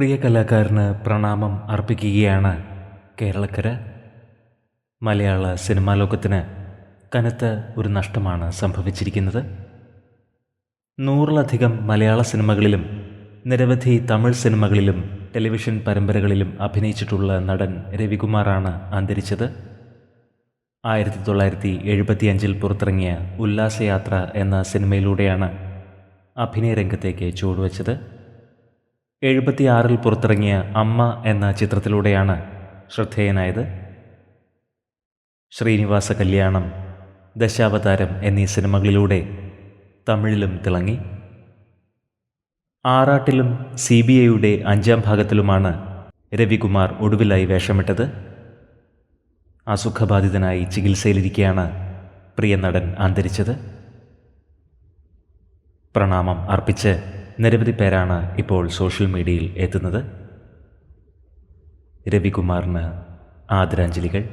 പ്രിയ കലാകാരന് പ്രണാമം അർപ്പിക്കുകയാണ് കേരളക്കര. മലയാള സിനിമാ ലോകത്തിന് കനത്ത ഒരു നഷ്ടമാണ് സംഭവിച്ചിരിക്കുന്നത്. നൂറിലധികം മലയാള സിനിമകളിലും നിരവധി തമിഴ് സിനിമകളിലും ടെലിവിഷൻ പരമ്പരകളിലും അഭിനയിച്ചിട്ടുള്ള നടൻ രവികുമാറാണ് അന്തരിച്ചത്. ആയിരത്തി തൊള്ളായിരത്തി എഴുപത്തിയഞ്ചിൽ പുറത്തിറങ്ങിയ ഉല്ലാസയാത്ര എന്ന സിനിമയിലൂടെയാണ് അഭിനയരംഗത്തേക്ക് രംഗത്തേക്ക് ചുവടുവെച്ചത്. എഴുപത്തിയാറിൽ പുറത്തിറങ്ങിയ അമ്മ എന്ന ചിത്രത്തിലൂടെയാണ് ശ്രദ്ധേയനായത്. ശ്രീനിവാസ കല്യാണം ദശാവതാരം എന്നീ സിനിമകളിലൂടെ തമിഴിലും തിളങ്ങി. ആറാട്ടിലും സി ബി ഐയുടെ അഞ്ചാം ഭാഗത്തിലുമാണ് രവികുമാർ ഒടുവിലായി വേഷമിട്ടത്. അസുഖബാധിതനായി ചികിത്സയിലിരിക്കെയാണ് പ്രിയ നടൻ അന്തരിച്ചത്. പ്രണാമം അർപ്പിച്ച് നിരവധി പേരാണ് ഇപ്പോൾ സോഷ്യൽ മീഡിയയിൽ എത്തുന്നത്. രവികുമാറിന് ആദരാഞ്ജലികൾ.